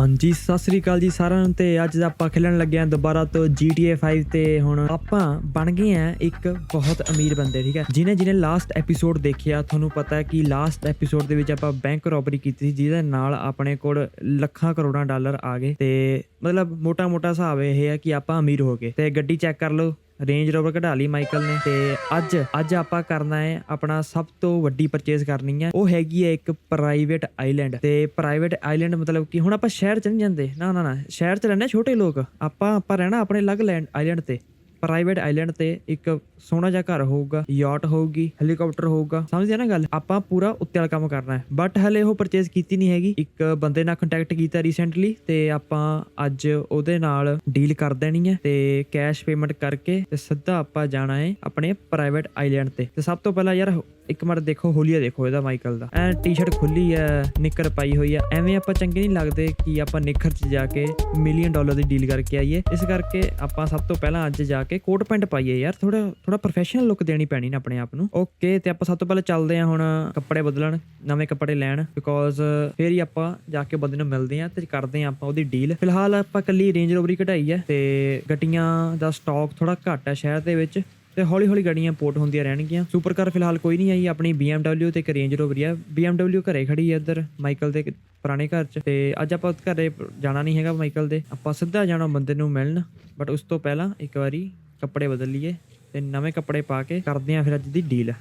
ਹਾਂਜੀ, ਸਤਿ ਸ੍ਰੀ ਅਕਾਲ ਜੀ ਸਾਰਿਆਂ ਨੂੰ ਤੇ ਅੱਜ ਆਪਾਂ ਖੇਲਣ ਲੱਗੇ ਆਂ ਦੁਬਾਰਾ ਤੋਂ GTA 5 ਤੇ ਹੁਣ ਆਪਾਂ ਬਣ ਗਏ ਆਂ ਇੱਕ ਬਹੁਤ ਅਮੀਰ ਬੰਦੇ, ਠੀਕ ਹੈ। ਜਿਨੇ ਜਿਨੇ ਲਾਸਟ ਐਪੀਸੋਡ ਦੇਖਿਆ, ਤੁਹਾਨੂੰ ਪਤਾ ਹੈ ਕਿ ਲਾਸਟ ਐਪੀਸੋਡ ਦੇ ਵਿੱਚ ਆਪਾਂ ਬੈਂਕ ਰੋਬਰੀ ਕੀਤੀ ਸੀ, ਜਿਹਦੇ ਨਾਲ ਆਪਣੇ ਕੋਲ ਲੱਖਾਂ ਕਰੋੜਾਂ ਡਾਲਰ ਆ ਗਏ ਤੇ ਮਤਲਬ ਮੋਟਾ ਮੋਟਾ ਹਿਸਾਬ ਇਹ ਹੈ ਕਿ ਆਪਾਂ ਅਮੀਰ ਹੋ ਗਏ। ਤੇ ਗੱਡੀ ਚੈੱਕ ਕਰ ਲਓ। ਰੇਂਜ ਰੋਵਰ ਕਢਾ ਲਈ ਮਾਈਕਲ ਨੇ ਤੇ ਅੱਜ ਅੱਜ ਆਪਾਂ ਕਰਨਾ ਹੈ ਆਪਣਾ ਸਭ ਤੋਂ ਵੱਡੀ ਪਰਚੇਸ ਕਰਨੀ ਹੈ। ਉਹ ਹੈਗੀ ਹੈ ਇੱਕ ਪ੍ਰਾਈਵੇਟ ਆਈਲੈਂਡ ਤੇ ਪ੍ਰਾਈਵੇਟ ਆਈਲੈਂਡ ਮਤਲਬ ਕਿ ਹੁਣ ਆਪਾਂ ਸ਼ਹਿਰ ਚ ਨਹੀਂ ਜਾਂਦੇ। ਨਾ ਨਾ ਨਾ, ਸ਼ਹਿਰ ਚ ਰਹਿੰਦੇ ਛੋਟੇ ਲੋਕ। ਆਪਾਂ ਆਪਾਂ ਰਹਿਣਾ ਆਪਣੇ ਅਲੱਗ ਲੈਂਡ ਆਈਲੈਂਡ ਤੇ। ਪ੍ਰਾਈਵੇਟ ਆਈਲੈਂਡ ਤੇ ਇੱਕ ਸੋਹਣਾ ਜਿਹਾ ਘਰ ਹੋਊਗਾ ਯਾਟ ਹੋਊਗੀ ਹੈਲੀਕਾਪਟਰ ਹੋਊਗਾ। ਸਮਝਿਆ ਨਾ ਗੱਲ? ਆਪਾਂ ਪੂਰਾ ਉੱਤੇ ਵਾਲਾ ਕੰਮ ਕਰਨਾ ਹੈ। ਬਟ ਹਲੇ ਉਹ ਪਰਚੇਸ ਕੀਤੀ ਨਹੀਂ ਹੈਗੀ। ਇੱਕ ਬੰਦੇ ਨਾਲ ਕੰਟੈਕਟ ਕੀਤਾ ਰੀਸੈਂਟਲੀ ਤੇ ਆਪਾਂ ਅੱਜ ਉਹਦੇ ਨਾਲ ਡੀਲ ਕਰ ਦੇਣੀ ਹੈ ਤੇ ਕੈਸ਼ ਪੇਮੈਂਟ ਕਰਕੇ ਤੇ ਸਿੱਧਾ ਆਪਾਂ ਜਾਣਾ ਹੈ ਆਪਣੇ ਪ੍ਰਾਈਵੇਟ ਆਈਲੈਂਡ ਤੇ। ਤੇ ਸਭ ਤੋਂ ਪਹਿਲਾਂ ਯਾਰ ਇੱਕ ਮਿੰਟ ਦੇਖੋ ਹੋਲੀਆ ਦੇਖੋ, ਇਹਦਾ ਮਾਈਕਲ ਦਾ। ਐ ਟੀ-ਸ਼ਰਟ ਖੁੱਲੀ ਐ ਨਿੱਕਰ ਪਾਈ ਹੋਈ ਐ ਐਵੇਂ ਆਪਾਂ ਚੰਗੇ ਨਹੀਂ ਲੱਗਦੇ ਕਿ ਆਪਾਂ ਨਿੱਕਰ 'ਚ ਜਾ ਕੇ ਮਿਲੀਅਨ ਡਾਲਰ ਦੀ ਡੀਲ ਕਰਕੇ ਆਈਏ। ਇਸ ਕਰਕੇ ਆਪਾਂ ਸਭ ਤੋਂ ਪਹਿਲਾਂ ਅੱਜ ਜਾ ਕੇ ਕੋਟ ਪੈਂਟ ਪਾਈਏ ਯਾਰ। ਥੋੜਾ ਥੋੜਾ ਪ੍ਰੋਫੈਸ਼ਨਲ ਲੁੱਕ ਦੇਣੀ ਪੈਣੀ ਨਾ ਆਪਣੇ ਆਪ ਨੂੰ। ਓਕੇ, ਤੇ ਆਪਾਂ ਸਭ ਤੋਂ ਪਹਿਲਾਂ ਚੱਲਦੇ ਹਾਂ ਹੁਣ ਕੱਪੜੇ ਬਦਲਣ, ਨਵੇਂ ਕੱਪੜੇ ਲੈਣ। ਬਿਕੋਜ਼ ਫੇਰ ਹੀ ਆਪਾਂ ਜਾ ਕੇ ਬੰਦੇ ਨੂੰ ਮਿਲਦੇ ਹਾਂ ਤੇ ਕਰਦੇ ਹਾਂ ਆਪਾਂ ਉਹਦੀ ਡੀਲ ਫਿਲਹਾਲ ਆਪਾਂ ਕੱਲੀ ਰੇਂਜ ਰੋਵਰੀ ਘਟਾਈ ਹੈ ਤੇ ਗੱਡੀਆਂ ਦਾ ਸਟਾਕ ਥੋੜਾ ਘੱਟ ਹੈ ਸ਼ਹਿਰ ਦੇ ਵਿੱਚ। ਤੇ ਹੌਲੀ ਹੌਲੀ ਗੱਡੀਆਂ ਪੋਰਟ ਹੁੰਦੀਆਂ ਰਹਿਣਗੀਆਂ। ਸੁਪਰ ਕਾਰ ਫਿਲਹਾਲ ਕੋਈ ਨਹੀਂ ਆਈ, ਆਪਣੀ BMW ਤੇ ਇੱਕ ਰੇਂਜ ਰੋਵਰ ਆ। BMW ਘਰੇ ਖੜੀ ਹੈ ਇੱਧਰ ਮਾਈਕਲ ਦੇ ਪੁਰਾਣੇ ਘਰ 'ਚ। ਤੇ ਅੱਜ ਆਪਾਂ ਘਰੇ ਜਾਣਾ ਨਹੀਂ ਹੈਗਾ ਮਾਈਕਲ ਦੇ। ਆਪਾਂ ਸਿੱਧਾ ਜਾਣਾ ਬੰਦੇ ਨੂੰ ਮਿਲਣ ਬਟ ਉਸ ਤੋਂ ਪਹਿਲਾਂ ਇੱਕ ਵਾਰੀ ਕੱਪੜੇ ਬਦਲ ਲਈਏ ਤੇ ਨਵੇਂ ਕੱਪੜੇ ਪਾ ਕੇ ਕਰਦੇ ਆਂ ਫਿਰ ਅੱਜ ਦੀ ਡੀਲ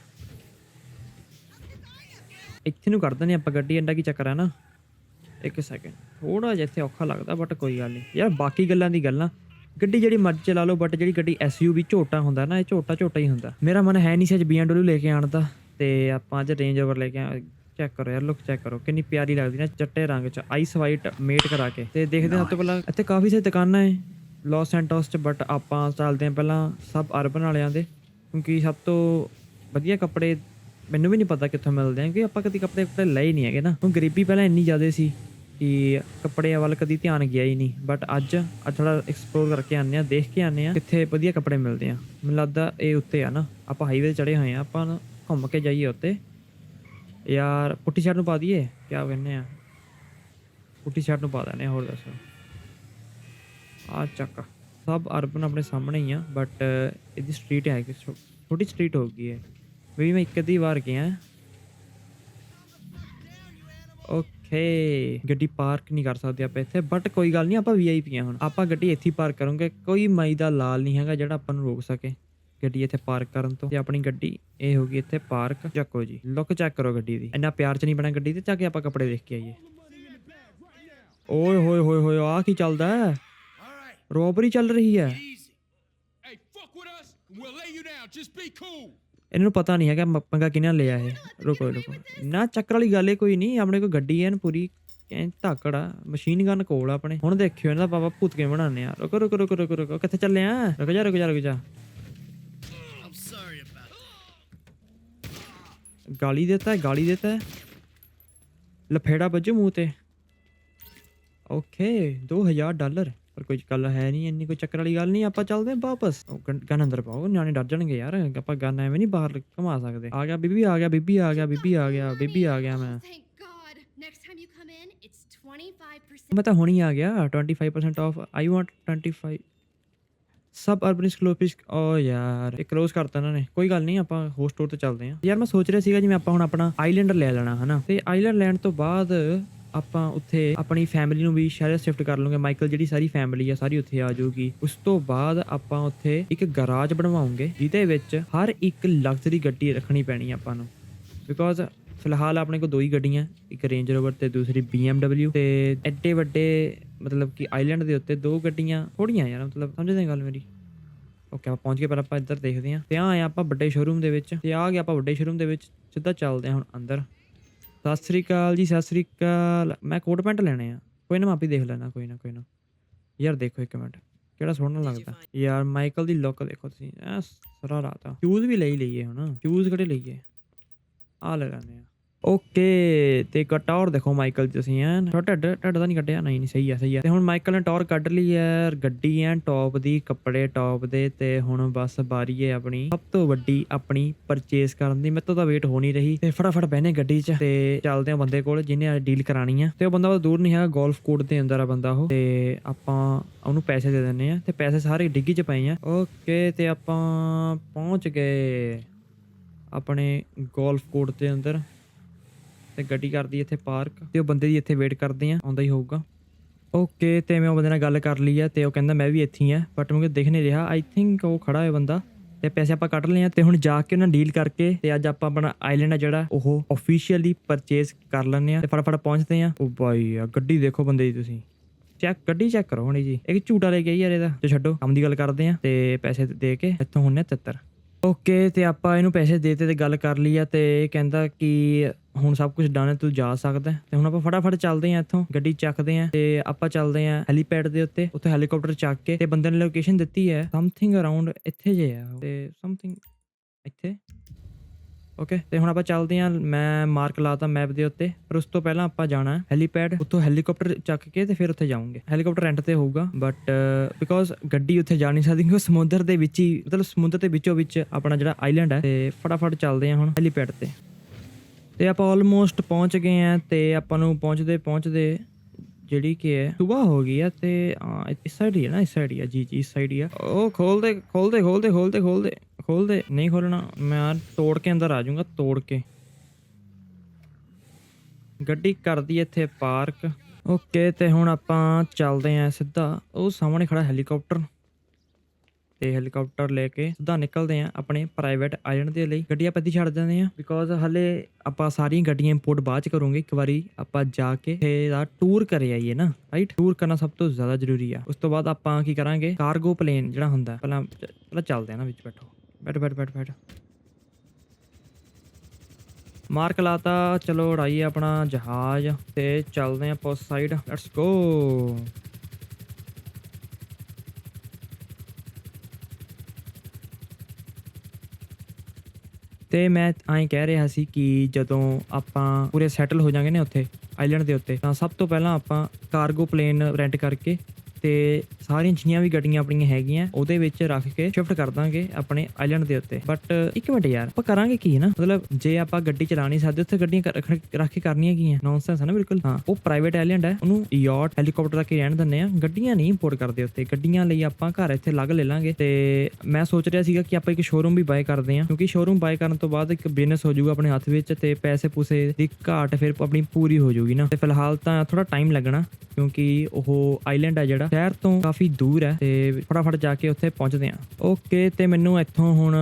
ਇੱਥੇ ਨੂੰ ਕਰ ਦਿੰਦੇ ਆਪਾਂ ਗੱਡੀ ਅੰਡਾ ਕੀ ਚੱਕਰ ਹੈ ਨਾ। ਇੱਕ ਸੈਕਿੰਡ ਥੋੜਾ ਜਿਹਾ ਇੱਥੇ ਔਖਾ ਲੱਗਦਾ ਬਟ ਕੋਈ ਗੱਲ ਨਹੀਂ। ਯਾਰ ਬਾਕੀ ਗੱਲਾਂ ਦੀ ਗੱਲਾਂ। ਗੱਡੀ ਜਿਹੜੀ ਮਰਜ਼ੀ ਚਲਾ ਲਓ ਬਟ ਜਿਹੜੀ ਗੱਡੀ SUV ਝੋਟਾ ਹੁੰਦਾ ਨਾ ਇਹ ਝੋਟਾ ਝੋਟਾ ਹੀ ਹੁੰਦਾ। ਮੇਰਾ ਮਨ ਹੈ ਨਹੀਂ ਸੀ ਅੱਜ BMW ਲੈ ਕੇ ਆਣ ਦਾ ਤੇ ਆਪਾਂ ਅੱਜ ਰੇਂਜ ਓਵਰ ਲੈ ਕੇ ਆ ਚੈੱਕ ਕਰੋ ਯਾਰ ਲੁੱਕ ਚੈੱਕ ਕਰੋ ਕਿੰਨੀ ਪਿਆਰੀ ਲੱਗਦੀ ਨਾ ਚਿੱਟੇ ਰੰਗ ਚ ਆਈਸ ਵਾਈਟ ਮੇਟ ਕਰਾ ਕੇ। ਤੇ ਦੇਖਦੇ ਹਾਂ ਸਭ ਤੋਂ ਪਹਿਲਾਂ ਇੱਥੇ ਕਾਫੀ ਸਾਰੀ ਦੁਕਾਨਾਂ ਹੈ ਲਾਸ ਸੈਂਟੋਸ ਚ ਬਟ ਆਪਾਂ ਚੱਲਦੇ ਹਾਂ ਪਹਿਲਾਂ ਸਭ ਅਰਬਨ ਵਾਲਿਆਂ ਦੇ ਕਿਉਂਕਿ ਸਭ ਤੋਂ ਵਧੀਆ ਕੱਪੜੇ ਮੈਨੂੰ ਵੀ ਨਹੀਂ ਪਤਾ ਕਿੱਥੋਂ ਮਿਲਦੇ ਆ ਕਿ ਆਪਾਂ ਕਦੀ ਕੱਪੜੇ ਕੱਪੜੇ ਲਏ ਨਹੀਂ ਹੈਗੇ ਨਾ। ਕਿਉਂ ਗਰੀਬੀ ਪਹਿਲਾਂ ਇੰਨੀ ਜ਼ਿਆਦਾ ਸੀ ਕਿ ਕੱਪੜਿਆਂ ਵੱਲ ਕਦੀ ਧਿਆਨ ਗਿਆ ਹੀ ਨਹੀਂ। ਬਟ ਅੱਜ ਅੱਜ ਥੋੜਾ ਐਕਸਪਲੋਰ ਕਰਕੇ ਆਨੇ ਆ ਦੇਖ ਕੇ ਆਨੇ ਆ ਕਿੱਥੇ ਵਧੀਆ ਕੱਪੜੇ ਮਿਲਦੇ ਆ। ਮੈਨੂੰ ਲੱਗਦਾ ਇਹ ਉੱਤੇ ਆ ਨਾ, ਆਪਾਂ ਹਾਈਵੇ ਤੇ ਚੜੇ ਹੋਏ ਆ ਆਪਾਂ ਘੁੰਮ ਕੇ ਜਾਈਏ ਉੱਤੇ। ਯਾਰ ਪੁੱਟੀ ਸ਼ਰਟ ਨੂੰ ਪਾ ਦਈਏ ਕੀ ਕਹਿੰਦੇ ਆ। ਪੁੱਟੀ ਸ਼ਰਟ ਨੂੰ ਪਾ ਦਿੰਦੇ ਆ ਹੋਰ ਦੱਸੋ। ਆ ਚੱਕ। ਸਭ ਅਰਬਨ ਆਪਣੇ ਸਾਹਮਣੇ ਹੀ ਆ ਬਟ ਇਹਦੀ ਸਟਰੀਟ ਹੈ ਕਿ ਛੋ- ਛੋਟੀ ਸਟਰੀਟ ਹੋ ਗਈ ਹੈ। ਵੀ ਮੈਂ ਇੱਕ ਅੱਧੀ ਵਾਰ ਗਿਆ। ਓਕੇ। ਗੱਡੀ ਪਾਰਕ ਨਹੀਂ ਕਰ ਸਕਦੇ ਆਪਾਂ ਇੱਥੇ ਬਟ ਕੋਈ ਗੱਲ ਨਹੀਂ ਆਪਾਂ ਵੀਆਈਪੀ ਆ ਹੁਣ। ਆਪਾਂ ਗੱਡੀ ਇੱਥੇ ਪਾਰਕ ਕਰੂੰਗੇ ਕੋਈ ਮਾਈ ਦਾ ਲਾਲ ਨਹੀਂ ਹੈਗਾ ਜਿਹੜਾ ਆਪਾਂ ਨੂੰ ਰੋਕ ਸਕੇ। ਗੱਡੀ ਇੱਥੇ ਪਾਰਕ ਕਰਨ ਤੋਂ। ਤੇ ਆਪਣੀ ਗੱਡੀ ਇਹ ਹੋਗੀ ਇੱਥੇ ਪਾਰਕ। ਚੱਕੋ ਜੀ ਲੁੱਕ ਚੈੱਕ ਕਰੋ ਗੱਡੀ ਦੀ। ਇੰਨਾ ਪਿਆਰ ਚ ਨਹੀਂ ਬਣਾ ਗੱਡੀ ਤੇ ਜਾ ਕੇ ਆਪਾਂ ਕੱਪੜੇ ਦੇਖ ਕੇ ਆਈਏ। ਓਏ ਹੋਏ ਹੋਏ ਹੋਏ ਆ ਕੀ ਚੱਲਦਾ ਹੈ? ਰੋਬਰੀ ਚੱਲ ਰਹੀ ਹੈ। Easy. Hey, fuck with us, and we'll lay you down. Just be cool. ਇਹਨਾਂ ਨੂੰ ਪਤਾ ਨਹੀਂ ਹੈਗਾ ਪੰਗਾ ਕਿਹਨਾਂ ਲਿਆ ਇਹ? ਰੁਕੋ ਰੁਕੋ। ਨਾ, ਚੱਕਰ ਵਾਲੀ ਗੱਲ ਏ ਕੋਈ ਨਹੀਂ, ਆਪਣੇ ਕੋਲ ਗੱਡੀ ਐਨ ਪੂਰੀ ਐਂ ਧਾਕੜ ਮਸ਼ੀਨ ਗਨ ਕੋਲ ਆਪਣੇ। ਹੁਣ ਦੇਖਿਓ ਇਹਨਾਂ ਦਾ ਬਾਬਾ ਭੂਤ ਕਿਵੇਂ ਬਣਾਉਂਦੇ ਆ। ਰੁਕੋ ਰੁਕੋ ਰੁਕੋ ਰੁਕੋ ਰੁਕੋ। ਕਿੱਥੇ ਚੱਲੇ ਆ? ਰੁਕ ਜਾ ਰੁਕ ਜਾ ਰੁਕ ਜਾ। ਗਾਲੀ ਦਿੱਤਾ, ਗਾਲੀ ਦੇਤਾ। ਲਫੇੜਾ ਵੱਜੂ ਮੂੰਹ ਤੇ। Okay 2000 dollar. ਪਰ ਕੋਈ ਗੱਲ ਹੈ ਨਹੀਂ ਇੰਨੀ ਕੋਈ ਚੱਕਰ ਵਾਲੀ ਗੱਲ ਨਹੀਂ ਆਪਾਂ ਚੱਲਦੇ ਹਾਂ ਵਾਪਸ ਉਹ ਗਨ ਗਨ ਅੰਦਰ ਪਾਓ ਨਿਆਣੇ ਡਰ ਜਾਣਗੇ ਯਾਰ ਆਪਾਂ ਗਨ ਐਵੇਂ ਨਹੀਂ ਬਾਹਰ ਘੁਮਾ ਸਕਦੇ ਆ ਗਿਆ ਬੀਬੀ ਆ ਗਿਆ ਬੀਬੀ ਆ ਗਿਆ ਬੀਬੀ ਆ ਗਿਆ ਬੀਬੀ ਆ ਗਿਆ ਮੈਂ Thank God. Next time you come in, it's 25%. ਮੈਂ ਤਾਂ ਹੁਣ ਆ ਗਿਆ 25% off I want 25 suburban ਕਲੋਪਿਸ ਓ ਯਾਰ ਇਹ ਕਲੋਜ਼ ਕਰਤਾ ਇਹਨਾਂ ਨੇ ਕੋਈ ਗੱਲ ਨਹੀਂ ਆਪਾਂ ਹੋਰ ਸਟੋਰ ਤੇ ਚੱਲਦੇ ਹਾਂ ਯਾਰ ਮੈਂ ਸੋਚ ਰਿਹਾ ਸੀਗਾ ਜਿਵੇਂ ਆਪਾਂ ਹੁਣ ਆਪਣਾ ਆਈਲੈਂਡ ਲੈ ਲੈਣਾ ਹਨਾ ਤੇ ਆਈਲੈਂਡ ਲੈਣ ਤੋਂ ਬਾਅਦ ਆਪਾਂ ਉੱਥੇ ਆਪਣੀ ਫੈਮਿਲੀ ਨੂੰ ਵੀ ਸ਼ਹਿਰ ਸ਼ਿਫਟ ਕਰ ਲਵਾਂਗੇ। ਮਾਈਕਲ ਜਿਹੜੀ ਸਾਰੀ ਫੈਮਿਲੀ ਆ, ਸਾਰੀ ਉੱਥੇ ਆ ਜਾਊਗੀ। ਉਸ ਤੋਂ ਬਾਅਦ ਆਪਾਂ ਉੱਥੇ ਇੱਕ ਗਰਾਜ ਬਣਵਾਉਂਗੇ, ਜਿਹਦੇ ਵਿੱਚ ਹਰ ਇੱਕ ਲਗਜ਼ਰੀ ਗੱਡੀ ਰੱਖਣੀ ਪੈਣੀ ਆਪਾਂ ਨੂੰ। ਬਿਕੋਜ਼ ਫਿਲਹਾਲ ਆਪਣੇ ਕੋਲ ਦੋ ਹੀ ਗੱਡੀਆਂ, ਇੱਕ ਰੇਂਜ ਰੋਵਰ ਤੇ ਦੂਸਰੀ BMW ਤੇ ਐਡੇ ਵੱਡੇ, ਮਤਲਬ ਕਿ ਆਈਲੈਂਡ ਦੇ ਉੱਤੇ ਦੋ ਗੱਡੀਆਂ ਥੋੜੀਆਂ ਯਾਰ, ਮਤਲਬ ਸਮਝਦੇ ਗੱਲ ਮੇਰੀ? ਓਕੇ ਆਪਾਂ ਪਹੁੰਚ ਗਏ, ਪਰ ਆਪਾਂ ਇੱਧਰ ਦੇਖਦੇ ਹਾਂ। ਤੇ ਆ ਆਏ ਆਪਾਂ ਵੱਡੇ ਸ਼ੋਰੂਮ ਦੇ ਵਿੱਚ, ਤੇ ਆ ਗਏ ਆਪਾਂ ਵੱਡੇ ਸ਼ੋਰੂਮ ਦੇ ਵਿੱਚ, ਸਿੱਧਾ ਚੱਲਦੇ ਹਾਂ ਹੁਣ ਅੰਦਰ। ਸਤਿ ਸ੍ਰੀ ਅਕਾਲ ਜੀ ਸਤਿ ਸ੍ਰੀ ਅਕਾਲ। ਮੈਂ ਕੋਟ ਪੈਂਟ ਲੈਣੇ ਆ। ਕੋਈ ਨਾ ਮੈਂ ਆਪੇ ਦੇਖ ਲੈਣਾ ਕੋਈ ਨਾ ਕੋਈ ਨਾ। ਯਾਰ ਦੇਖੋ ਇੱਕ ਮਿੰਟ ਕਿਹੜਾ ਸੋਹਣਾ ਲੱਗਦਾ। ਯਾਰ ਮਾਈਕਲ ਦੀ ਲੁੱਕ ਦੇਖੋ ਤੁਸੀਂ। ਐ ਸਰਾ ਰਾਤਾ ਸ਼ੂਜ਼ ਵੀ ਲਈ ਲਈਏ ਹੁਣ। ਸ਼ੂਜ਼ ਕਿਹੜੇ ਲਈਏ? ਆ ਲੈ ਲੈਂਦੇ ਆ। ਓਕੇ ਤੇ ਇੱਕ ਟੌਰ ਦੇਖੋ ਮਾਈਕਲ ਤੁਸੀਂ ਐਨ। ਛੋਟਾ ਢੱਡ ਢੱਡ ਤਾਂ ਨਹੀਂ ਕੱਢਿਆ? ਨਹੀਂ ਨਹੀਂ, ਸਹੀ ਆ ਸਹੀ ਆ। ਤੇ ਹੁਣ ਮਾਈਕਲ ਨੇ ਟੌਰ ਕੱਢ ਲਈ ਐ, ਗੱਡੀ ਐ ਟੌਪ ਦੀ, ਕੱਪੜੇ ਟੌਪ ਦੇ, ਤੇ ਹੁਣ ਬਸ ਬਾਰੀ ਹੈ ਆਪਣੀ। ਸਭ ਤੋਂ ਵੱਡੀ ਆਪਣੀ ਪਰਚੇਸ ਕਰਨ ਦੀ। ਮੇਰੇ ਤੋਂ ਤਾਂ ਵੇਟ ਹੋ ਨਹੀਂ ਰਹੀ। ਤੇ ਫਟਾਫਟ ਬਹਿਨੇ ਗੱਡੀ 'ਚ। ਤੇ ਚੱਲਦੇ ਆ ਬੰਦੇ ਕੋਲ, ਜਿਹਨੇ ਡੀਲ ਕਰਾਣੀ ਆ। ਤੇ ਉਹ ਬੰਦਾ ਉਹ ਦੂਰ ਨਹੀਂ ਹੈਗਾ ਗੋਲਫ ਕੋਰਟ ਦੇ ਅੰਦਰ ਆ ਬੰਦਾ ਉਹ। ਤੇ ਆਪਾਂ ਉਹਨੂੰ ਪੈਸੇ ਦੇ ਦਿੰਨੇ ਆ। ਤੇ ਪੈਸੇ ਸਾਰੇ ਡਿੱਗੀ 'ਚ ਪਏ ਆ। ਓਕੇ ਤੇ ਆਪਾਂ ਪਹੁੰਚ ਗਏ ਆਪਣੇ ਗੋਲਫ ਕੋਰਟ ਦੇ ਅੰਦਰ। ਤੇ ਗੱਡੀ ਕਰਦੀ ਇੱਥੇ ਪਾਰਕ ਤੇ ਉਹ ਬੰਦੇ ਦੀ ਇੱਥੇ ਵੇਟ ਕਰਦੇ ਆ, ਆਉਂਦਾ ਹੀ ਹੋਊਗਾ। ਓਕੇ ਤੇ ਮੈਂ ਉਹ ਬੰਦੇ ਨਾਲ ਗੱਲ ਕਰ ਲਈ ਆ ਤੇ ਉਹ ਕਹਿੰਦਾ ਮੈਂ ਵੀ ਇੱਥੇ ਹੀ ਆ ਬਟ ਮੈਨੂੰ ਦਿਖ ਨਹੀਂ ਰਿਹਾ। ਆਈ ਥਿੰਕ ਉਹ ਖੜਾ ਹੈ ਬੰਦਾ ਤੇ ਪੈਸੇ ਆਪਾਂ ਕੱਢ ਲਏ ਆ ਤੇ ਹੁਣ ਜਾ ਕੇ ਉਹਨਾਂ ਡੀਲ ਕਰਕੇ ਤੇ ਅੱਜ ਆਪਾਂ ਆਪਣਾ ਆਈਲੈਂਡ ਆ ਜਿਹੜਾ ਉਹ ਅਫੀਸ਼ੀਅਲੀ ਪਰਚੇਸ ਕਰ ਲੈਂਦੇ ਆ ਤੇ ਫਟਾਫਟ ਪਹੁੰਚਦੇ ਆ। ਉਹ ਬਾਈ ਆ, ਗੱਡੀ ਦੇਖੋ ਬੰਦੇ ਦੀ ਤੁਸੀਂ। ਚੈੱਕ ਗੱਡੀ ਚੈੱਕ ਕਰੋ ਹੁਣੀ ਜੀ। ਇੱਕ ਝੂਟਾ ਲੈ ਕੇ ਆਈ ਯਾਰ ਇਹਦਾ। ਤੇ ਛੱਡੋ, ਕੰਮ ਦੀ ਗੱਲ ਕਰਦੇ ਆ ਤੇ ਪੈਸੇ ਦੇ ਕੇ ਇੱਥੋਂ ਹੁੰਨੇ 73 ਓਕੇ, ਤੇ ਆਪਾਂ ਇਹਨੂੰ ਪੈਸੇ ਦੇਤੇ ਤੇ ਗੱਲ ਕਰ ਲਈ ਆ, ਤੇ ਇਹ ਕਹਿੰਦਾ ਕਿ ਹੁਣ ਸਭ ਕੁਝ ਡਨ ਹੈ, ਤੂੰ ਜਾ ਸਕਦਾ ਹੈ। ਤੇ ਹੁਣ ਆਪਾਂ ਫਟਾਫਟ ਚੱਲਦੇ ਆ ਇੱਥੋਂ, ਗੱਡੀ ਚੱਕਦੇ ਆ ਤੇ ਆਪਾਂ ਚੱਲਦੇ ਆ ਹੈਲੀਪੈਡ ਦੇ ਉੱਤੇ, ਉੱਥੇ ਹੈਲੀਕਾਪਟਰ ਚੱਕ ਕੇ, ਤੇ ਬੰਦੇ ਨੇ ਲੋਕੇਸ਼ਨ ਦਿੱਤੀ ਹੈ ਸਮਥਿੰਗ ਅਰਾਊਂਡ ਇੱਥੇ ਜੇ ਆ ਉਹ। ਤੇ ਸਮਥਿੰਗ ਇੱਥੇ ਓਕੇ ਤੇ ਹੁਣ ਆਪਾਂ ਚੱਲਦੇ ਆ ਮੈਂ ਮਾਰਕ ਲਾਤਾ ਮੈਪ ਦੇ ਉੱਤੇ, ਪਰ ਉਸ ਤੋਂ ਪਹਿਲਾਂ ਆਪਾਂ ਜਾਣਾ ਹੈ ਹੈਲੀਪੈਡ ਉੱਥੋਂ ਹੈਲੀਕਾਪਟਰ ਚੱਕ ਕੇ ਤੇ ਫਿਰ ਉੱਥੇ ਜਾਵਾਂਗੇ। ਹੈਲੀਕਾਪਟਰ ਰੈਂਟ ਤੇ ਹੋਊਗਾ ਬਟ ਬਿਕੋਜ਼ ਗੱਡੀ ਉੱਥੇ ਜਾ ਨਹੀਂ ਸਕਦੀ, ਕਿਉਂਕਿ ਸਮੁੰਦਰ ਦੇ ਵਿੱਚ ਹੀ, ਮਤਲਬ ਸਮੁੰਦਰ ਦੇ ਵਿੱਚੋਂ ਵਿੱਚ ਆਪਣਾ ਜਿਹੜਾ ਆਈਲੈਂਡ ਹੈ, ਤੇ ਫਟਾਫਟ ਚੱਲਦੇ ਆ ਹੁਣ ਹੈਲੀਪੈਡ ਤੇ। ਤੇ ਆਪਾਂ ਆਲਮੋਸਟ ਪਹੁੰਚ ਗਏ ਆ ਤੇ ਆਪਾਂ ਨੂੰ ਪਹੁੰਚਦੇ ਪਹੁੰਚਦੇ ਜਿਹੜੀ ਕਿ ਹੈ, ਸੁਬਾਹ ਹੋ ਗਈ ਆ ਤੇ ਇਸ ਸਾਈਡ ਹੀ ਹੈ ਨਾ, ਇਸ ਸਾਈਡ ਹੀ ਆ ਜੀ ਜੀ, ਇਸ ਸਾਈਡ ਹੀ ਆ ਉਹ ਖੋਲਦੇ ਖੋਲਦੇ ਖੋਲਦੇ ਖੋਲਦੇ ਖੋਲਦੇ। ਖੋਲਦੇ ਨਹੀਂ ਖੋਲਣਾ, ਮੈਂ ਤੋੜ ਕੇ ਅੰਦਰ ਆ ਜਾਊਂਗਾ, ਤੋੜ ਕੇ। ਗੱਡੀ ਕਰਦੀ ਇੱਥੇ ਪਾਰਕ। ਓਕੇ, ਤੇ ਹੁਣ ਆਪਾਂ ਚੱਲਦੇ ਆਂ ਸਿੱਧਾ। ਉਹ ਸਾਹਮਣੇ ਖੜਾ ਹੈਲੀਕਾਪਟਰ। ਤੇ ਹੈਲੀਕਾਪਟਰ ਲੈ ਕੇ ਸਿੱਧਾ ਨਿਕਲਦੇ ਆਂ ਆਪਣੇ ਪ੍ਰਾਈਵੇਟ ਆਈਲੈਂਡ ਦੇ ਲਈ। ਗੱਡੀ ਆਪਾਂ ਇੱਥੇ ਛੱਡ ਦਿੰਦੇ ਆਂ ਬਿਕੋਜ਼ ਹਲੇ ਆਪਾਂ ਸਾਰੀਆਂ ਗੱਡੀਆਂ ਇੰਪੋਰਟ ਬਾਅਦ ਚ ਕਰੂੰਗੇ। ਇੱਕ ਵਾਰੀ ਆਪਾਂ ਜਾ ਕੇ ਇਹਦਾ ਟੂਰ ਕਰੇ ਆਈਏ ਨਾ ਰਾਈਟ ਟੂਰ ਕਰਨਾ ਸਭ ਤੋਂ ਜ਼ਿਆਦਾ ਜ਼ਰੂਰੀ ਆ। ਉਸ ਤੋਂ ਬਾਅਦ ਆਪਾਂ ਕੀ ਕਰਾਂਗੇ? ਕਾਰਗੋ ਪਲੇਨ ਜਿਹੜਾ ਹੁੰਦਾ, ਪਹਿਲਾਂ ਪਹਿਲਾਂ ਚੱਲਦੇ ਆਂ ਨਾ ਵਿੱਚ ਬੈਠੋ। ਬੈਠ ਬੈਠ ਬੈਠ ਬੈਠ। ਮਾਰਕ ਲਾਤਾ, ਚਲੋ ਉਡਾਈਏ ਆਪਣਾ ਜਹਾਜ਼ ਤੇ ਚੱਲਦੇ ਆਂ ਪੋਸਟ ਸਾਈਡ ਲੈਟਸ ਗੋ ਤੇ ਮੈਂ ਐਂ ਕਹਿ ਰਿਹਾ ਸੀ ਕਿ ਜਦੋਂ ਆਪਾਂ ਪੂਰੇ ਸੈਟਲ ਹੋ ਜਾਾਂਗੇ ਨੇ ਉੱਥੇ ਆਈਲੈਂਡ ਦੇ ਉੱਤੇ, ਤਾਂ ਸਭ ਤੋਂ ਪਹਿਲਾਂ ਆਪਾਂ ਕਾਰਗੋ ਪਲੇਨ ਰੈਂਟ ਕਰਕੇ ਤੇ ਸਾਰੀਆਂ ਜਿੰਨੀਆਂ ਵੀ ਗੱਡੀਆਂ ਆਪਣੀਆਂ ਹੈਗੀਆਂ, ਉਹਦੇ ਵਿੱਚ ਰੱਖ ਕੇ ਸ਼ਿਫਟ ਕਰ ਦਾਂਗੇ ਆਪਣੇ ਆਈਲੈਂਡ ਦੇ ਉੱਤੇ। ਬਟ ਇੱਕ ਮਿੰਟ ਯਾਰ, ਆਪਾਂ ਕਰਾਂਗੇ ਕੀ ਨਾ? ਮਤਲਬ ਜੇ ਆਪਾਂ ਗੱਡੀ ਚਲਾ ਨਹੀਂ ਸਕਦੇ, ਉੱਥੇ ਗੱਡੀਆਂ ਰੱਖ- ਕੇ ਕਰਨੀਆਂ ਕੀ ਹੈ? ਨੌਨਸੈਂਸ ਹੈ ਨਾ ਬਿਲਕੁਲ। ਹਾਂ, ਉਹ ਪ੍ਰਾਈਵੇਟ ਆਈਲੈਂਡ ਹੈ, ਉਹਨੂੰ ਯਾਟ ਹੈਲੀਕਾਪਟਰ ਤੱਕ ਹੀ ਰਹਿਣ ਦਿੰਦੇ ਆ ਗੱਡੀਆਂ ਨਹੀਂ ਇੰਪੋਰਟ ਕਰਦੇ ਉੱਤੇ ਗੱਡੀਆਂ ਲਈ ਆਪਾਂ ਘਰ ਇੱਥੇ ਲੱਗ ਲੈ ਲਾਂਗੇ। ਤੇ ਮੈਂ ਸੋਚ ਰਿਹਾ ਸੀਗਾ ਕਿ ਆਪਾਂ ਇੱਕ ਸ਼ੋਰੂਮ ਵੀ ਬਾਏ ਕਰਦੇ ਆ ਕਿਉਂਕਿ ਸ਼ੋਰੂਮ ਬਾਏ ਕਰਨ ਤੋਂ ਬਾਅਦ ਇੱਕ ਬਿਜ਼ਨਸ ਹੋ ਜਾਊਗਾ ਆਪਣੇ ਹੱਥ ਵਿੱਚ ਤੇ ਪੈਸੇ ਪੂਸੇ ਦੀ ਘਾਟ ਫਿਰ ਆਪਣੀ ਪੂਰੀ ਹੋ ਜਾਊਗੀ ਨਾ। ਤੇ ਫਿਲਹਾਲ ਤਾਂ ਥੋੜਾ ਟਾਈਮ ਲੱਗਣਾ, ਕਿਉਂਕਿ ਉਹ ਆਈਲੈਂਡ ਆ ਜਿਹੜਾ ਸ਼ਹਿਰ ਤੋਂ ਕਾਫੀ ਦੂਰ ਹੈ ਤੇ ਫਟਾਫਟ ਜਾ ਕੇ ਉੱਥੇ ਪਹੁੰਚਦੇ ਆ ਓਕੇ ਤੇ ਮੈਨੂੰ ਇੱਥੋਂ ਹੁਣ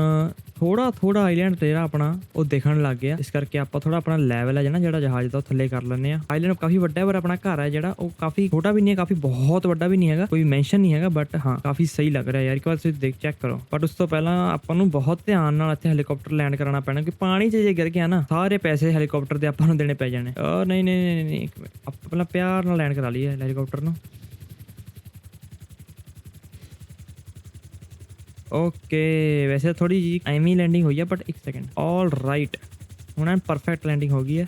ਥੋੜਾ ਥੋੜਾ ਆਈਲੈਂਡ ਜਿਹੜਾ ਆਪਣਾ ਉਹ ਦੇਖਣ ਲੱਗ ਗਿਆ। ਇਸ ਕਰਕੇ ਆਪਾਂ ਥੋੜਾ ਆਪਣਾ ਲੈਵਲ ਹੈ ਜਿਹੜਾ ਜਿਹੜਾ ਜਹਾਜ਼ ਦਾ ਉਹ ਥੱਲੇ ਕਰ ਲੈਂਦੇ ਆ ਆਈਲੈਂਡ ਕਾਫੀ ਵੱਡਾ ਹੈ, ਪਰ ਆਪਣਾ ਘਰ ਹੈ ਜਿਹੜਾ, ਉਹ ਕਾਫੀ ਛੋਟਾ ਵੀ ਨਹੀਂ ਹੈ, ਕਾਫੀ ਬਹੁਤ ਵੱਡਾ ਵੀ ਨਹੀਂ ਹੈਗਾ। ਕੋਈ ਮੈਂਸ਼ਨ ਨਹੀਂ ਹੈਗਾ ਬਟ ਹਾਂ, ਕਾਫੀ ਸਹੀ ਲੱਗ ਰਿਹਾ ਯਾਰ। ਇੱਕ ਵਾਰ ਤੁਸੀਂ ਦੇਖ ਚੈੱਕ ਕਰੋ। ਬਟ ਉਸ ਤੋਂ ਪਹਿਲਾਂ ਆਪਾਂ ਨੂੰ ਬਹੁਤ ਧਿਆਨ ਨਾਲ ਇੱਥੇ ਹੈਲੀਕਾਪਟਰ ਲੈਂਡ ਕਰਾਉਣਾ ਪੈਣਾ ਕਿ ਪਾਣੀ 'ਚ ਜੇ ਗਿਰ ਗਿਆ ਨਾ, ਸਾਰੇ ਪੈਸੇ ਹੈਲੀਕਾਪਟਰ ਦੇ ਆਪਾਂ ਨੂੰ ਦੇਣੇ ਪੈ ਜਾਣੇ। ਉਹ ਨਹੀਂ ਨਹੀਂ ਨਹੀਂ ਆਪਾਂ ਪਹਿਲਾਂ ਪਿਆਰ ਨਾਲ ਲੈਂਡ ਕਰਾ ਲਈਏ ਹੈਲੀਕਾਪਟਰ ਨੂੰ। ਓਕੇ ਵੈਸੇ ਥੋੜੀ ਜੀ ਐਵੇਂ ਲੈਂਡਿੰਗ ਹੋਈ ਆ ਬਟ ਇੱਕ ਸੈਕਿੰਡ ਆਲ ਰਾਈਟ ਹੁਣ ਐਨ ਪਰਫੈਕਟ ਲੈਂਡਿੰਗ ਹੋ ਗਈ ਹੈ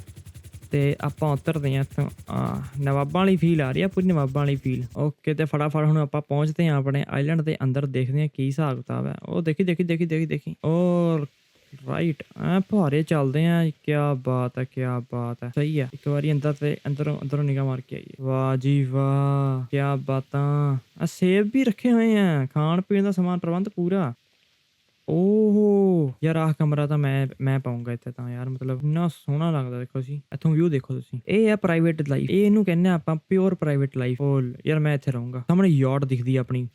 ਤੇ ਆਪਾਂ ਉਤਰਦੇ ਆ ਇੱਥੋਂ ਆ ਨਵਾਬਾਂ ਵਾਲੀ ਫੀਲ ਆ ਰਹੀ ਆ ਪੂਰੀ ਨਵਾਬਾਂ ਵਾਲੀ ਫੀਲ ਓਕੇ ਤੇ ਫਟਾਫਟ ਹੁਣ ਆਪਾਂ ਪਹੁੰਚਦੇ ਆ ਆਪਣੇ ਆਈਲੈਂਡ ਦੇ ਅੰਦਰ ਦੇਖਦੇ ਆ ਕੀ ਹਿਸਾਬ ਕਿਤਾਬ ਹੈ ਉਹ ਦੇਖੀ ਦੇਖੀ ਦੇਖੀ ਦੇਖੀ ਦੇਖੀ ਔਰ ਰਾਈਟ ਆ ਭਾਰੇ ਚੱਲਦੇ ਆ ਕੀ ਬਾਤ ਹੈ ਕੀ ਬਾਤ ਹੈ ਸਹੀ ਹੈ ਇੱਕ ਵਾਰੀ ਅੰਦਰ ਤੇ ਅੰਦਰੋਂ ਅੰਦਰੋਂ ਨਿਗਾਹ ਮਾਰ ਕੇ ਆਈਏ। ਵਾਹ ਜੀ ਵਾਹ। ਕੀ ਬਾਤਾਂ। ਆ ਸੇਬ ਵੀ ਰੱਖੇ ਹੋਏ ਆ। ਖਾਣ ਪੀਣ ਦਾ ਸਮਾਨ ਪ੍ਰਬੰਧ ਪੂਰਾ। ਓਹੋ। ਯਾਰ ਆਹ ਕਮਰਾ ਤਾਂ ਮੈਂ ਮੈਂ ਪਾਉਂਗਾ ਇੱਥੇ ਤਾਂ। ਯਾਰ ਮਤਲਬ ਇੰਨਾ ਸੋਹਣਾ ਲੱਗਦਾ ਦੇਖੋ ਜੀ। ਇੱਥੋਂ ਵਿਊ ਦੇਖੋ ਤੁਸੀਂ। ਇਹ ਹੈ ਪ੍ਰਾਈਵੇਟ ਲਾਈਫ ਇਹ ਇਹਨੂੰ ਕਹਿੰਦੇ ਆਪਾਂ ਪਿਓਰ ਪ੍ਰਾਈਵੇਟ ਲਾਈਫ ਓ ਯਾਰ ਮੈਂ ਇੱਥੇ ਰਹੂੰਗਾ। ਸਾਹਮਣੇ ਯਾਰਡ ਦਿਖਦੀ ਆ ਆਪਣੀ।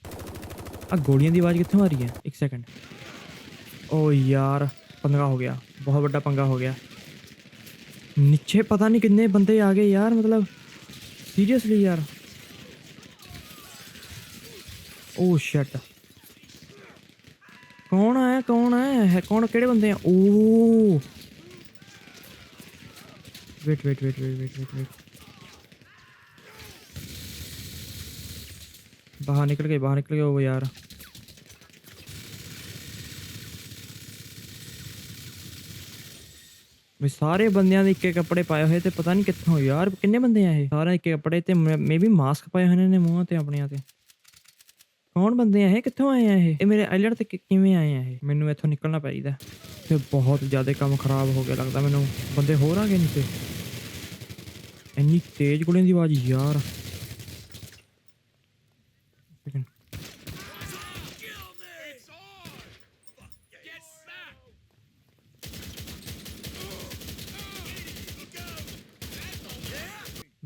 ਆ ਗੋਲੀਆਂ ਦੀ ਆਵਾਜ਼ ਕਿੱਥੋਂ ਆ ਰਹੀ ਹੈ ਇੱਕ ਸੈਕਿੰਡ ਓ ਯਾਰ। ਪੰਗਾ ਹੋ ਗਿਆ ਬਹੁਤ ਵੱਡਾ ਪੰਗਾ ਹੋ ਗਿਆ ਨੀਚੇ ਪਤਾ ਨਹੀਂ ਕਿੰਨੇ ਬੰਦੇ ਆ ਗਏ ਯਾਰ ਮਤਲਬ ਸੀਰੀਅਸਲੀ ਯਾਰ ਓ ਸ਼ਿਟ ਕੌਣ ਆਇਆ ਕੌਣ ਆਇਆ ਹੈ ਕੌਣ ਕਿਹੜੇ ਬੰਦੇ ਆ ਓ wait wait wait wait wait wait wait ਬਾਹਰ ਨਿਕਲ ਗਏ ਬਾਹਰ ਨਿਕਲ ਗਏ ਉਹ ਯਾਰ ਵੀ ਸਾਰੇ ਬੰਦਿਆਂ ਦੇ ਇੱਕੇ ਕੱਪੜੇ ਪਾਏ ਹੋਏ ਤੇ ਪਤਾ ਨਹੀਂ ਕਿੱਥੋਂ ਯਾਰ, ਕਿੰਨੇ ਬੰਦੇ ਆ ਇਹ? ਸਾਰੇ ਇੱਕੇ ਕੱਪੜੇ ਤੇ ਮੇ ਵੀ ਮਾਸਕ ਪਾਏ ਹੋਏ ਨੇ ਮੂੰਹਾਂ ਤੇ ਆਪਣਿਆਂ ਤੇ। ਕੌਣ ਬੰਦੇ ਆ ਇਹ? ਕਿੱਥੋਂ ਆਏ ਆ ਇਹ? ਇਹ ਮੇਰੇ ਆਈਲੈਂਡ ਤੇ ਕਿਵੇਂ ਆਏ ਆ ਇਹ? ਮੈਨੂੰ ਇੱਥੋਂ ਨਿਕਲਣਾ ਚਾਹੀਦਾ। ਤੇ ਬਹੁਤ ਜ਼ਿਆਦਾ ਕੰਮ ਖਰਾਬ ਹੋ ਗਿਆ ਲੱਗਦਾ ਮੈਨੂੰ। ਬੰਦੇ ਹੋਰ ਆ ਗਏ ਨੀਚੇ। ਇੰਨੀ ਤੇਜ਼ ਗੋਲੀਆਂ ਦੀ ਆਵਾਜ਼ ਯਾਰ।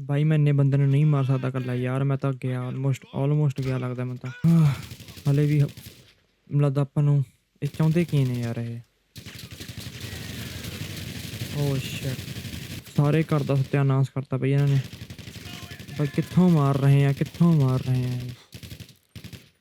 ਬਾਈ ਮੈਂ ਇੰਨੇ ਬੰਦੇ ਨੂੰ ਨਹੀਂ ਮਾਰ ਸਕਦਾ ਇਕੱਲਾ ਯਾਰ ਮੈਂ ਤਾਂ ਗਿਆ ਆਲਮੋਸਟ ਆਲਮੋਸਟ ਗਿਆ ਲੱਗਦਾ ਮੈਨੂੰ ਤਾਂ ਆਹ, ਹਲੇ ਵੀ ਹ- ਮੈਨੂੰ ਲੱਗਦਾ ਆਪਾਂ ਨੂੰ ਇਹ ਚਾਹੁੰਦੇ ਕੀ ਨੇ ਯਾਰ ਇਹ ਓ ਸ਼ਿਟ ਸਾਰੇ ਘਰ ਦਾ ਸਤਿਆਨਾਸ਼ ਕਰਤਾ ਬਈ ਇਹਨਾਂ ਨੇ ਬਈ ਕਿੱਥੋਂ ਮਾਰ ਰਹੇ ਆ ਕਿੱਥੋਂ ਮਾਰ ਰਹੇ ਆ ਇਹ?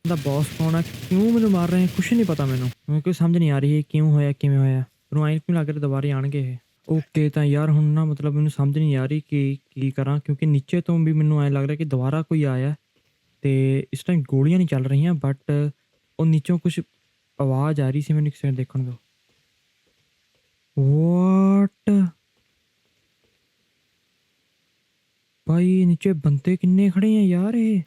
ਦਾ ਬੌਸ ਕੌਣ ਆ ਕਿਉਂ ਮੈਨੂੰ ਮਾਰ ਰਹੇ ਆ ਕੁਝ ਨਹੀਂ ਪਤਾ ਮੈਨੂੰ ਮੈਨੂੰ ਕੋਈ ਸਮਝ ਨਹੀਂ ਆ ਰਹੀ ਇਹ ਕਿਉਂ ਹੋਇਆ ਕਿਵੇਂ ਹੋਇਆ ਮੈਨੂੰ ਆਈ ਕਿਉਂ ਲੱਗ ਰਿਹਾ ਦੁਬਾਰੇ ਆਣਗੇ ਇਹ ਓਕੇ ਤਾਂ ਯਾਰ ਹੁਣ ਨਾ ਮਤਲਬ ਮੈਨੂੰ ਸਮਝ ਨਹੀਂ ਆ ਰਹੀ ਕਿ ਕੀ ਕਰਾਂ, ਕਿਉਂਕਿ ਨੀਚੇ ਤੋਂ ਵੀ ਮੈਨੂੰ ਐਂ ਲੱਗ ਰਿਹਾ ਕਿ ਦੁਬਾਰਾ ਕੋਈ ਆਇਆ ਤੇ ਇਸ ਟਾਈਮ ਗੋਲੀਆਂ ਨਹੀਂ ਚੱਲ ਰਹੀਆਂ ਬਟ ਉਹ ਨੀਚੋਂ ਕੁਝ ਆਵਾਜ਼ ਆ ਰਹੀ ਸੀ ਮੈਨੂੰ ਕਿਸੇ ਦੇਖਣ ਤੋਂ ਵਾਟ ਭਾਈ ਨੀਚੇ ਬੰਦੇ ਕਿੰਨੇ ਖੜੇ ਆ ਯਾਰ ਇਹ?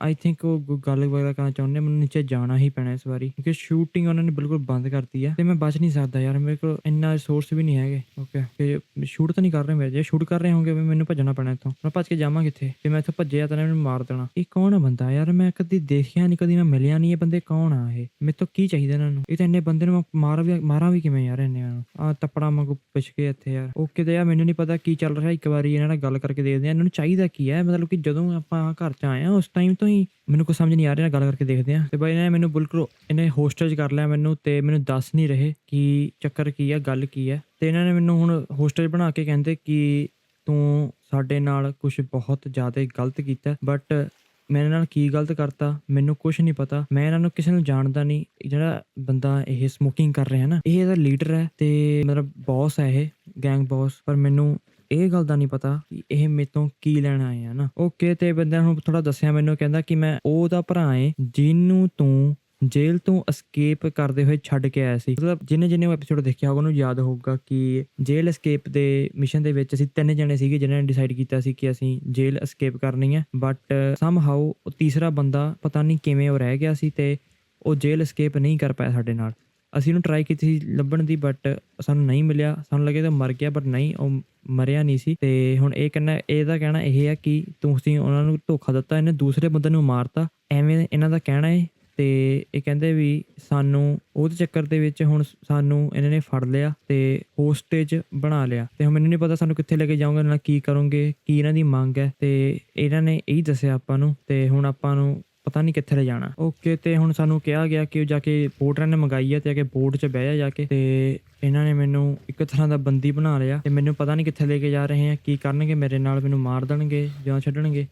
ਆਈ ਥਿੰਕ ਉਹ ਗੱਲ ਵਗੈਰਾ ਕਰਨਾ ਚਾਹੁੰਦੇ ਮੈਨੂੰ ਨੀਚੇ ਜਾਣਾ ਹੀ ਪੈਣਾ ਇਸ ਵਾਰੀ, ਕਿਉਂਕਿ ਸ਼ੂਟਿੰਗ ਉਹਨਾਂ ਨੇ ਬਿਲਕੁਲ ਬੰਦ ਕਰਤੀ ਹੈ ਤੇ ਮੈਂ ਬਚ ਨਹੀਂ ਸਕਦਾ ਯਾਰ, ਮੇਰੇ ਕੋਲ ਇੰਨਾ ਰਿਸੋਰਸ ਵੀ ਨਹੀਂ ਹੈਗੇ ਓਕੇ ਕਿ ਸ਼ੂਟ ਤਾਂ ਨਹੀਂ ਕਰ ਰਹੇ ਮੇਰੇ ਜੇ ਸ਼ੂਟ ਕਰ ਰਹੇ ਹੋਗੇ ਵੀ ਮੈਨੂੰ ਭੱਜਣਾ ਪੈਣਾ ਇੱਥੋਂ, ਮੈਂ ਭੱਜ ਕੇ ਜਾਵਾਂ ਕਿੱਥੇ, ਜੇ ਮੈਂ ਇੱਥੋਂ ਭੱਜਿਆ ਤਾਂ ਇਹਨੇ ਮੈਨੂੰ ਮਾਰ ਦੇਣਾ। ਇਹ ਕੌਣ ਆ ਬੰਦਾ ਯਾਰ, ਮੈਂ ਕਦੀ ਦੇਖਿਆ ਨਹੀਂ ਕਦੀ ਮੈਂ ਮਿਲਿਆ ਨਹੀਂ ਇਹ ਬੰਦੇ ਕੌਣ ਆ ਇਹ? ਮੇਰੇ ਤੋਂ ਕੀ ਚਾਹੀਦਾ ਇਹਨਾਂ ਨੂੰ? ਇਹ ਤਾਂ ਇੰਨੇ ਬੰਦੇ ਨੂੰ ਮਾਰ ਵੀ, ਮਾਰਾਂ ਵੀ ਕਿਵੇਂ ਯਾਰ ਇੰਨੇ ਨੂੰ? ਆ ਤੱਪੜਾ ਵਾਂਗੂ ਪਿਛ ਕੇ ਇੱਥੇ ਯਾਰ ਓਕੇ ਤੇ ਯਾਰ, ਮੈਨੂੰ ਨਹੀਂ ਪਤਾ ਕੀ ਚੱਲ ਰਿਹਾ, ਇੱਕ ਵਾਰੀ ਇਹਨਾਂ ਨਾਲ ਗੱਲ ਕਰਕੇ ਦੇਖਦੇ ਆ ਇਹਨਾਂ ਨੂੰ ਚਾਹੀਦਾ ਕੀ ਹੈ? ਮਤਲਬ ਕਿ ਜਦੋਂ ਆਪਾਂ ਘਰ ਚ ਆਏ ਆ ਉਸ ਟਾਈਮ ਤੋਂ ਹੀ ਮੈਨੂੰ ਕੁਝ ਸਮਝ ਨਹੀਂ ਆ ਰਿਹਾ ਗੱਲ ਕਰਕੇ ਦੇਖਦੇ ਆ ਤੇ ਬਾਈ ਨੇ ਮੈਨੂੰ ਬਿਲਕੁਲ ਇਹਨੇ ਹੋਸਟੇਜ ਕਰ ਲਿਆ ਮੈਨੂੰ ਤੇ ਮੈਨੂੰ ਦੱਸ ਨਹੀਂ ਰਹੇ ਕਿ ਚੱਕਰ ਕੀ ਹੈ ਗੱਲ ਕੀ ਹੈ ਤੇ ਇਹਨਾਂ ਨੇ ਮੈਨੂੰ ਹੁਣ ਹੋਸਟੇਜ ਬਣਾ ਕੇ ਕਹਿੰਦੇ ਕਿ ਤੂੰ ਸਾਡੇ ਨਾਲ ਕੁਝ ਬਹੁਤ ਜ਼ਿਆਦਾ ਗਲਤ ਕੀਤਾ ਬਟ ਮੈਂ ਇਹਨਾਂ ਨਾਲ ਕੀ ਗਲਤ ਕਰਤਾ, ਮੈਨੂੰ ਕੁਝ ਨਹੀਂ ਪਤਾ। ਮੈਂ ਇਹਨਾਂ ਨੂੰ ਕਿਸੇ ਨੂੰ ਜਾਣਦਾ ਨਹੀਂ। ਜਿਹੜਾ ਬੰਦਾ ਇਹ ਸਮੋਕਿੰਗ ਕਰ ਰਿਹਾ ਨਾ, ਇਹ ਇਹਦਾ ਲੀਡਰ ਹੈ ਤੇ ਮਤਲਬ ਬੌਸ ਹੈ ਇਹ ਗੈਂਗ ਬੌਸ ਪਰ ਮੈਨੂੰ ਇਹ ਗੱਲ ਦਾ ਨਹੀਂ ਪਤਾ ਕਿ ਇਹ ਮੇਰੇ ਤੋਂ ਕੀ ਲੈਣ ਆਏ ਆ ਨਾ। ਓਕੇ ਤੇ ਬੰਦਿਆਂ ਨੂੰ ਥੋੜਾ ਦੱਸਿਆ ਮੈਨੂੰ, ਕਹਿੰਦਾ ਕਿ ਮੈਂ ਉਹਦਾ ਭਰਾ ਏ ਜਿਹਨੂੰ ਤੂੰ ਜੇਲ੍ਹ ਤੋਂ ਅਸਕੇਪ ਕਰਦੇ ਹੋਏ ਛੱਡ ਕੇ ਆਇਆ ਸੀ। ਮਤਲਬ ਜਿਹਨੇ ਜਿਹਨੇ ਉਹ ਐਪੀਸੋਡ ਦੇਖਿਆ ਹੋਗਾ ਉਹਨੂੰ ਯਾਦ ਹੋਊਗਾ ਕਿ ਜੇਲ੍ਹ ਅਸਕੇਪ ਦੇ ਮਿਸ਼ਨ ਦੇ ਵਿੱਚ ਅਸੀਂ ਤਿੰਨ ਜਣੇ ਸੀਗੇ ਜਿਨ੍ਹਾਂ ਨੇ ਡਿਸਾਈਡ ਕੀਤਾ ਸੀ ਕਿ ਅਸੀਂ ਜੇਲ੍ਹ ਅਸਕੇਪ ਕਰਨੀ ਹੈ ਬਟ ਸਮਹਾਉ ਉਹ ਤੀਸਰਾ ਬੰਦਾ ਪਤਾ ਨਹੀਂ ਕਿਵੇਂ ਉਹ ਰਹਿ ਗਿਆ ਸੀ ਤੇ ਉਹ ਜੇਲ੍ਹ ਅਸਕੇਪ ਨਹੀਂ ਕਰ ਪਾਇਆ ਸਾਡੇ ਨਾਲ। ਅਸੀਂ ਉਹਨੂੰ ਟਰਾਈ ਕੀਤੀ ਸੀ ਲੱਭਣ ਦੀ ਬਟ ਸਾਨੂੰ ਨਹੀਂ ਮਿਲਿਆ। ਸਾਨੂੰ ਲੱਗਿਆ ਤਾਂ ਮਰ ਗਿਆ ਬਟ ਨਹੀਂ, ਉਹ ਮਰਿਆ ਨਹੀਂ ਸੀ। ਤੇ ਹੁਣ ਇਹ ਕਹਿੰਦਾ ਇਹਦਾ ਕਹਿਣਾ ਇਹ ਹੈ ਕਿ ਤੁਸੀਂ ਉਹਨਾਂ ਨੂੰ ਧੋਖਾ ਦਿੱਤਾ, ਇਹਨੇ ਦੂਸਰੇ ਬੰਦੇ ਨੂੰ ਮਾਰਤਾ। ਐਵੇਂ ਇਹਨਾਂ ਦਾ ਕਹਿਣਾ ਹੈ ਤੇ ਇਹ ਕਹਿੰਦੇ ਵੀ ਸਾਨੂੰ ਉਹਦੇ ਚੱਕਰ ਦੇ ਵਿੱਚ ਹੁਣ ਸਾਨੂੰ ਇਹਨਾਂ ਨੇ ਫੜ ਲਿਆ ਤੇ ਹੋਸਟੇਜ ਬਣਾ ਲਿਆ। ਤੇ ਹੁਣ ਮੈਨੂੰ ਨਹੀਂ ਪਤਾ ਸਾਨੂੰ ਕਿੱਥੇ ਲੈ ਕੇ ਜਾਓਗੇ ਨਾਲ ਕੀ ਕਰੋਗੇ, ਕੀ ਇਹਨਾਂ ਦੀ ਮੰਗ ਹੈ। ਤੇ ਇਹਨਾਂ ਨੇ ਇਹੀ ਦੱਸਿਆ ਆਪਾਂ ਨੂੰ। ਤੇ ਹੁਣ ਆਪਾਂ ਨੂੰ ਪਤਾ ਨਹੀਂ ਕਿੱਥੇ ਲੈ ਜਾਣਾ। ਓਕੇ, ਤੇ ਹੁਣ ਸਾਨੂੰ ਕਿਹਾ ਗਿਆ ਕਿ ਉਹ ਜਾ ਕੇ ਪੋਰਟਰਾਂ ਨੇ ਮੰਗਾਈ ਹੈ ਤੇ ਆ ਕੇ ਬੋਟ 'ਚ ਬਹਿ ਜਾ ਜਾ ਕੇ। ਤੇ ਇਹਨਾਂ ਨੇ ਮੈਨੂੰ ਇੱਕ ਤਰ੍ਹਾਂ ਦਾ ਬੰਦੀ ਬਣਾ ਲਿਆ ਤੇ ਮੈਨੂੰ ਪਤਾ ਨਹੀਂ ਕਿੱਥੇ ਲੈ ਕੇ ਜਾ ਰਹੇ ਆ, ਕੀ ਕਰਨਗੇ, ਮੇਰੇ ਨਾਲ ਮੈਨੂੰ ਮਾਰ ਦੇਣਗੇ ਜਾਂ ਛੱਡਣਗੇ।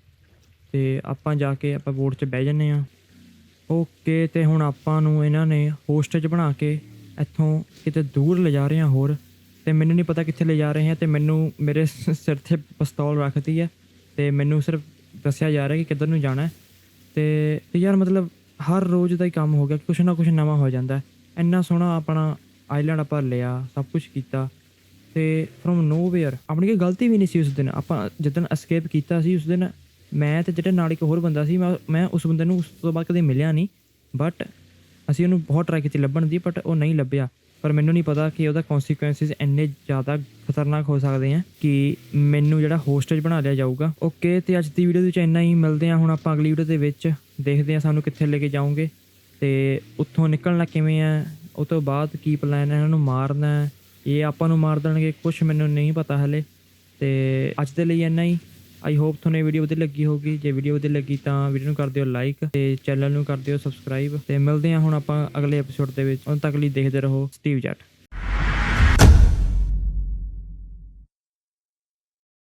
ਤੇ ਆਪਾਂ ਜਾ ਕੇ ਆਪਾਂ ਬੋਟ 'ਚ ਬਹਿ ਜੰਨੇ ਆ। ਓਕੇ, ਤੇ ਹੁਣ ਆਪਾਂ ਨੂੰ ਇਹਨਾਂ ਨੇ ਹੋਸਟੇਜ ਬਣਾ ਕੇ ਇੱਥੋਂ ਕਿਤੇ ਦੂਰ ਲਿਜਾ ਰਹੇ ਆ ਹੋਰ। ਤੇ ਮੈਨੂੰ ਨਹੀਂ ਪਤਾ ਕਿੱਥੇ ਲਿਜਾ ਰਹੇ ਆ ਤੇ ਮੈਨੂੰ ਮੇਰੇ ਸ- ਸਿਰ ਤੇ ਪਿਸਤੌਲ ਰੱਖਤੀ ਹੈ ਤੇ ਮੈਨੂੰ ਸਿਰਫ ਦੱਸਿਆ ਜਾ ਰਿਹਾ ਕਿ ਕਿੱਧਰ ਨੂੰ ਜਾਣਾ। ਹੈ ਤੇ ਯਾਰ ਮਤਲਬ ਹਰ ਰੋਜ਼ ਦਾ ਹੀ ਕੰਮ ਹੋ ਗਿਆ ਕੁਛ ਨਾ ਕੁਛ ਨਵਾਂ ਹੋ ਜਾਂਦਾ ਇੰਨਾ ਸੋਹਣਾ ਆਪਣਾ ਆਈਲੈਂਡ ਆਪਾਂ ਲਿਆ, ਸਭ ਕੁਝ ਕੀਤਾ। ਤੇ ਫਰੋਮ ਨੋਵੇਅਰ ਆਪਣੀ ਕੋਈ ਗਲਤੀ ਵੀ ਨਹੀਂ ਸੀ ਉਸ ਦਿਨ। ਆਪਾਂ ਜਦੋਂ ਅਸਕੇਪ ਕੀਤਾ ਸੀ ਉਸ ਦਿਨ, ਮੈਂ ਤੇ ਜਿਹੜੇ ਨਾਲ ਇੱਕ ਹੋਰ ਬੰਦਾ ਸੀ, ਮੈਂ ਮੈਂ ਉਸ ਬੰਦੇ ਨੂੰ ਉਸ ਤੋਂ ਬਾਅਦ ਕਦੇ ਮਿਲਿਆ ਨਹੀਂ। ਬਟ ਅਸੀਂ ਉਹਨੂੰ ਬਹੁਤ ਟਰਾਈ ਕੀਤੀ ਲੱਭਣ ਦੀ ਬਟ ਉਹ ਨਹੀਂ ਲੱਭਿਆ। ਪਰ ਮੈਨੂੰ ਨਹੀਂ ਪਤਾ ਕਿ ਉਹਦਾ ਕਨਸੀਕੁਐਂਸਿਸ ਇੰਨੇ ਜ਼ਿਆਦਾ ਖਤਰਨਾਕ ਹੋ ਸਕਦੇ ਆ ਕਿ ਮੈਨੂੰ ਜਿਹੜਾ ਹੋਸਟੇਜ ਬਣਾ ਲਿਆ ਜਾਊਗਾ। ਓਕੇ ਤੇ ਅੱਜ ਦੀ ਵੀਡੀਓ ਦੇ ਵਿੱਚ ਇੰਨਾ ਹੀ। ਮਿਲਦੇ ਆ ਹੁਣ ਆਪਾਂ ਅਗਲੀ ਵੀਡੀਓ ਦੇ ਵਿੱਚ। ਦੇਖਦੇ ਆ ਸਾਨੂੰ ਕਿੱਥੇ ਲੈ ਕੇ ਜਾਓਗੇ ਤੇ ਉੱਥੋਂ ਨਿਕਲਣਾ ਕਿਵੇਂ ਆ, ਉਹ ਤੋਂ ਬਾਅਦ ਕੀ ਪਲਾਨ ਹੈ ਇਹਨਾਂ ਨੂੰ ਮਾਰਨਾ ਇਹ ਆਪਾਂ ਨੂੰ ਮਾਰ ਦੇਣਗੇ ਕੁਝ ਮੈਨੂੰ ਨਹੀਂ ਪਤਾ ਹਲੇ। ਤੇ ਅੱਜ ਦੇ ਲਈ ਇੰਨਾ ਹੀ। ਆਈ ਹੋਪ ਤੁਹਾਨੂੰ ਇਹ ਵੀਡੀਓ ਵਧੀਆ ਲੱਗੀ ਹੋਗੀ ਜੇ ਵੀਡੀਓ ਵਧੀਆ ਲੱਗੀ ਤਾਂ ਵੀਡੀਓ ਨੂੰ ਕਰ ਦਿਓ ਲਾਈਕ ਤੇ ਚੈਨਲ ਨੂੰ ਕਰ ਦਿਓ ਸਬਸਕ੍ਰਾਈਬ ਤੇ ਮਿਲਦੇ ਹਾਂ ਹੁਣ ਆਪਾਂ ਅਗਲੇ ਐਪੀਸੋਡ ਦੇ ਵਿੱਚ। ਉਦੋਂ ਤੱਕ ਲਈ ਦੇਖਦੇ ਰਹੋ। ਸਟੀਵ ਜੱਟ